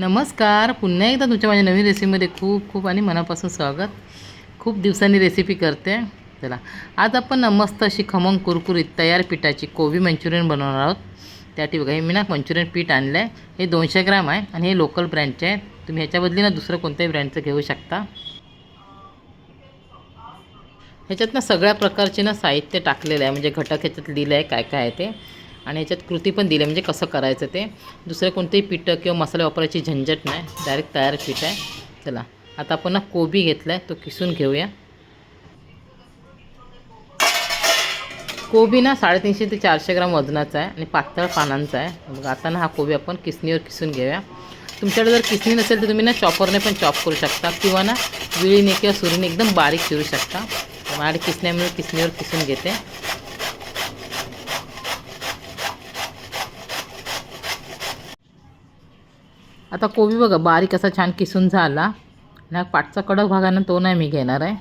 नमस्कार. पुन्हा एकदा तुमच्या माझ्या नवीन रेसिपीमध्ये खूप खूप आणि मनापासून स्वागत. खूप दिवसांनी रेसिपी करते. चला. आज आपण मस्त अशी खमंग कुरकुरीत तयार पिठाची कोबी मंचुरियन बनवणार आहोत. त्यासाठी बघा हे मी ना मंचुरियन पीठ आणलं आहे हे दोनशे ग्राम आहे आणि हे लोकल ब्रँडचे आहे. तुम्ही ह्याच्याबदली ना दुसरं कोणत्याही ब्रँडचं घेऊ शकता. ह्याच्यात ना सगळ्या प्रकारचे ना साहित्य टाकलेलं आहे. म्हणजे घटक ह्याच्यात लिहिलं आहे काय काय आहे ते. आणि याच्यात कृती पण दिली आहे म्हणजे कसं करायचं ते. दुसरं कोणतेही पिठं किंवा मसाले वापरायची झंझट नाही डायरेक्ट तयार पीठ आहे. चला आता आपण ना कोबी घेतला आहे तो किसून घेऊया. कोबी ना साडेतीनशे ते चारशे ग्राम वजनाचा आहे आणि पातळ पानांचा आहे. मग आता ना हा कोबी आपण किसणीवर किसून घेऊया. तुमच्याकडे जर किसणी नसेल तर तुम्ही ना चॉपरने पण चॉप करू शकता किंवा ना विळीने किंवा सुरीने एकदम बारीक चिरू शकता. माझ्याकडे किसण्यामुळे किसणीवर किसून घेते. आता कोबी बघा बारीक असा छान किसून झाला. आणि हा पाठचा कडक भाग आहे ना तो नाही मी घेणार आहे.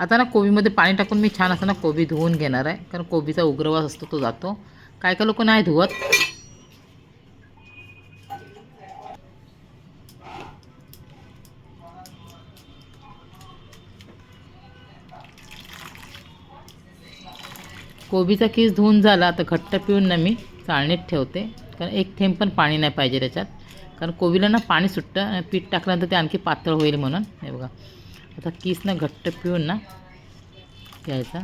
आता ना कोबीमध्ये पाणी टाकून मी छान असं ना कोबी धुवून घेणार आहे. कारण कोबीचा उग्रवास असतो तो जातो. काय काय लोक नाही धुवत. कोबीचा केस धुवून झाला तर घट्ट पिऊन ना मी चाळणीत ठेवते. कारण एक थेंब पण पाणी नाही पाहिजे त्याच्यात. कारण कोबीला ना पाणी सुटतं आणि पीठ टाकल्यानंतर ते आणखी पातळ होईल म्हणून. हे बघा. आता कीस ना घट्ट पिऊन ना घ्यायचा.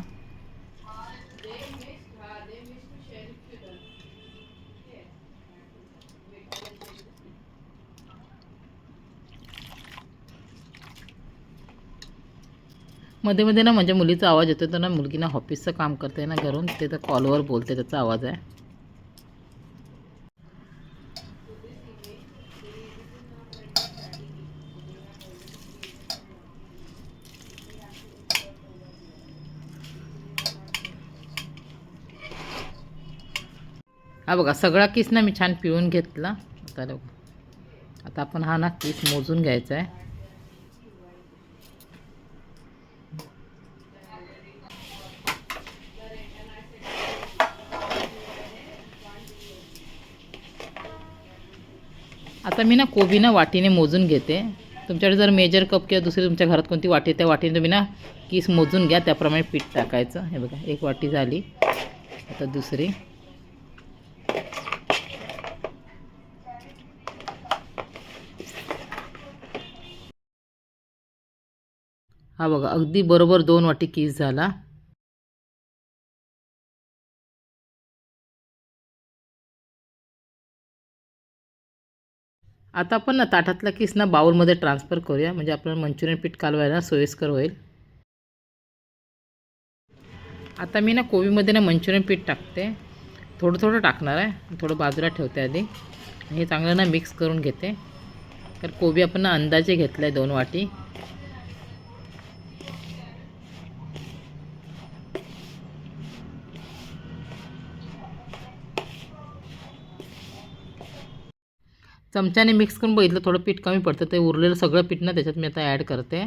मध्ये मध्ये ना माझ्या मुलीचा आवाज येतो तर ना मुलगी ना ऑफिसचं काम करते ना घरून ते तर कॉलवर बोलते त्याचा आवाज आहे. हा बघा सगळा किस ना मी छान पिळून घेतला. आता बघा. आता आपण हा ना किस मोजून घ्यायचा आहे. आता मी ना कोबी ना वाटीने मोजून घेते. तुमच्याकडे जर मेजर कप किंवा दुसरी तुमच्या घरात कोणती वाटी त्या वाटीने तुम्ही ना किस मोजून घ्या त्याप्रमाणे पीठ टाकायचं. हे बघा एक वाटी झाली. आता दुसरी. हा बघा अगदी बरोबर दोन वाटी किस झाला. आता आपण ना ताटातला किस ना बाऊलमध्ये ट्रान्सफर करूया. म्हणजे आपल्याला मंचुरियन पीठ कालवायला सोयीस्कर होईल. आता मी ना कोबीमध्ये ना मंचुरियन पीठ टाकते. थोडं थोडं टाकणार आहे. थोडं बाजूला ठेवते आधी. हे चांगलं ना मिक्स करून घेते. तर कोबी आपण ना अंदाजे घेतला आहे दोन वाटी. चमच्याने मिक्स करून बघितलं थोडं पीठ कमी पडतं ते उरलेलं सगळं पीठ ना त्याच्यात मी आता ॲड करते.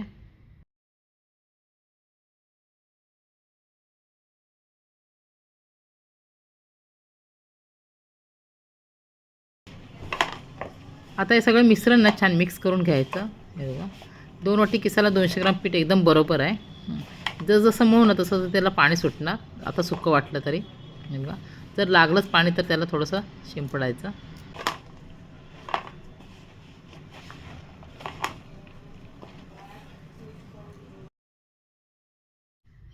आता हे सगळं मिश्रण ना छान मिक्स करून घ्यायचं. हे बघा. दोन वाटी किसाला दोनशे ग्राम पीठ एकदम बरोबर आहे. जसजसं जसं ना तसं तसं त्याला पाणी सुटणार. आता सुकं वाटलं तरी. हे बघा. जर लागलंच पाणी तर त्याला थोडंसं शिंपडायचं.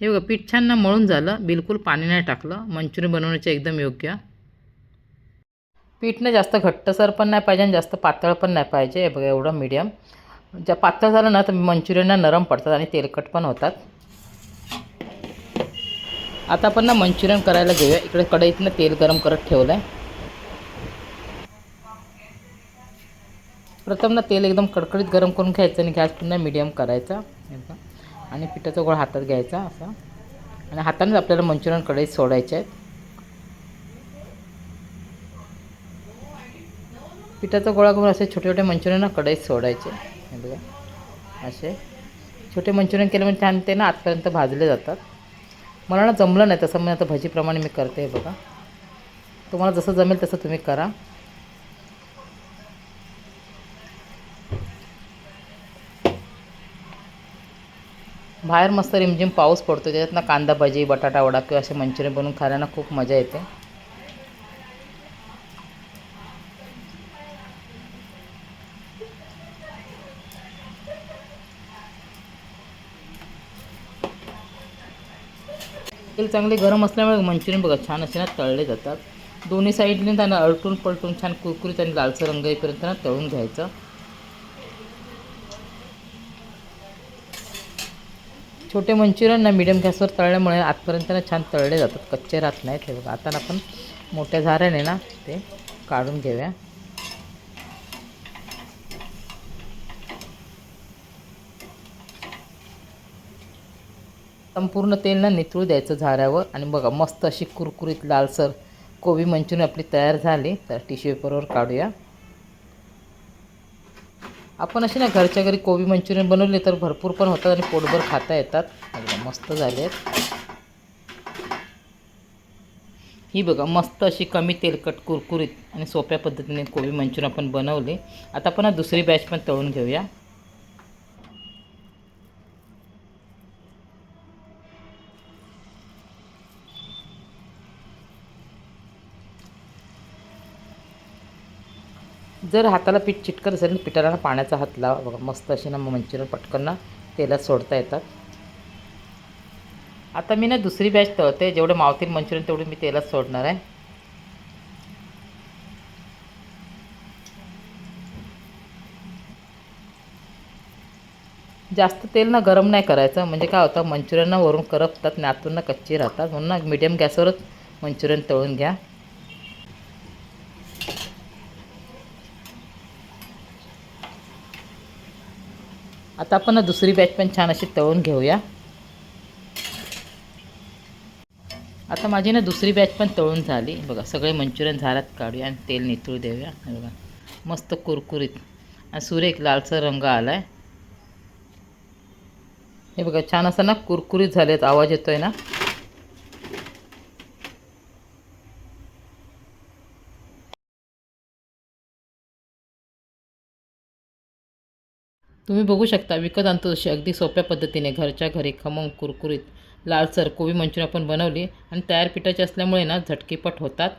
हे बघा पीठ छान ना मळून झालं बिलकुल पाणी नाही टाकलं मंचुरियन बनवण्याचं एकदम योग्य. पीठ ना जास्त घट्टसर पण नाही पाहिजे आणि जास्त पातळ पण नाही पाहिजे हे बघा एवढं मीडियम ज्या पातळ झालं ना तर मंचुरियनला नरम पडतात आणि तेलकट पण होतात. आता आपण ना मंचुरियन करायला घेऊया. इकडे कढईतनं तेल गरम करत ठेवलं आहे प्रथम ना तेल एकदम कडकडीत गरम करून घ्यायचं आणि गॅस पुन्हा मीडियम करायचा. आणि पिठाचा गोळा हातात घ्यायचा असा. आणि हातानेच आपल्याला मंचुरियन कढईत सोडायचे आहेत पिठाचा गोळा करून असे छोटे छोटे मंचुरियन कढईत सोडायचे. बघा. असे. छोटे मंचुरियन केले म्हणजे छान ते ना आतपर्यंत भाजले जातात. मला ना जमलं नाही तसं. मी आता भजीप्रमाणे मी करते हे बघा. तुम्हाला जसं जमेल तसं तुम्ही करा. बाहेर मस्त रिमझिम पाऊस पडतो त्याच्यात ना कांदा भजी बटाटा वडा किंवा असे मंचुरियन बनवून खायला खूप मजा येते. तेल चांगले गरम असल्यामुळे मंचुरियन बघा छान असे ना तळले जातात. दोन्ही साईडने त्यांना अलटून पलटून छान कुरकुरीत आणि लालसर रंग येईपर्यंत ना तळून घ्यायचं. छोटे मंचुरियन ना मिडियम गॅसवर तळल्यामुळे आतपर्यंत ना छान तळले जातात. कच्चे राहत नाहीत हे बघा. आता आपण मोठ्या झाऱ्याने ना ते काढून घेऊया. संपूर्ण तेल ना निथळू द्यायचं झाऱ्यावर. आणि बघा मस्त अशी कुरकुरीत लालसर कोबी मंचुरियन आपली तयार झाली. तर टिश्यू पेपरवर काढूया. आपण असे ना घरच्या घरी कोबी मंचुरियन बनवले तर भरपूर पण होतात आणि पोटभर खाता येतात. एकदम मस्त झाले आहेत ही बघा मस्त अशी कमी तेलकट कुरकुरीत आणि सोप्या पद्धतीने कोबी मंचुरियन आपण बनवले. आता आपण दुसरी बॅच पण तळून घेऊया. जर हाताला पीठ चिटकत असेल तर पिठाला ना पाण्याचा हात लावा. बघा मस्त असे ना मंचुरियन पटकन ना तेलात सोडता येतात. आता मी ना दुसरी बॅच तळते. जेवढे मावतील मंचुरियन तेवढे मी तेलात सोडणार आहे. जास्त तेल ना गरम नाही करायचं. म्हणजे काय होतं मंचुरियन ना वरून करपतात नातून ना कच्ची राहतात. म्हणून ना मीडियम गॅसवरच मंचुरियन तळून घ्या. आता आपण दुसरी बॅच पण छान अशी तळून घेऊया. आता माझी ना दुसरी बॅच पण तळून झाली. बघा सगळे मंचुरियन झारात काढूया आणि तेल नितळू देऊया. बघा मस्त कुरकुरीत. आणि सुरेख लालसर रंग आला आहे हे बघा छान असं ना कुरकुरीत झालेत आवाज येतो आहे ना. तुम्ही बघू शकता विकत आणतो तशी अगदी सोप्या पद्धतीने घरच्या घरी खमंग कुरकुरीत लालसर कोबी मंचुरियन आपण बनवली आणि तयार पिठाची असल्यामुळे ना झटकीपट होतात.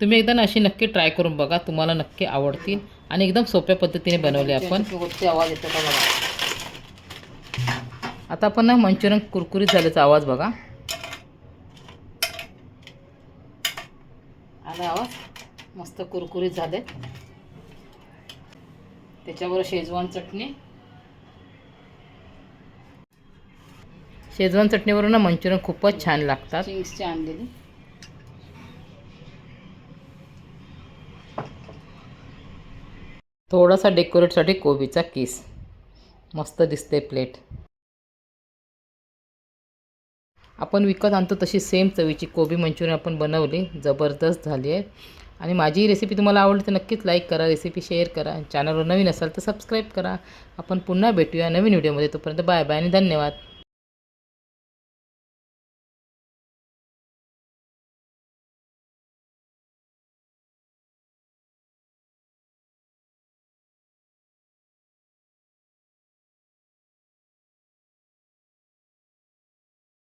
तुम्ही एकदा ना अशी नक्की ट्राय करून बघा तुम्हाला नक्की आवडतील आणि एकदम सोप्या पद्धतीने बनवले आपण. आवाज येतो का बघा? आता आपण ना मंचुरियन कुरकुरीत झाल्याचा आवाज बघा. आला आवाज? मस्त कुरकुरीत झाले. त्याच्यावर शेजवान चटणी. शेजवान चटणीवरून ना मंचुरियन खूपच छान लागतात. चिंग्सची आणलेली. थोडासा डेकोरेटसाठी कोबीचा किस. मस्त दिसते प्लेट आपण विकत आणतो तशी सेम चवीची कोबी मंचुरियन आपण बनवली जबरदस्त झाली आहे. आणि माझी रेसिपी तुम्हाला आवडली तर नक्कीच लाईक करा रेसिपी शेअर करा. चॅनलवर नवीन असाल तर सबस्क्राईब करा. आपण पुन्हा भेटूया नवीन व्हिडिओमध्ये तोपर्यंत बाय बाय आणि धन्यवाद.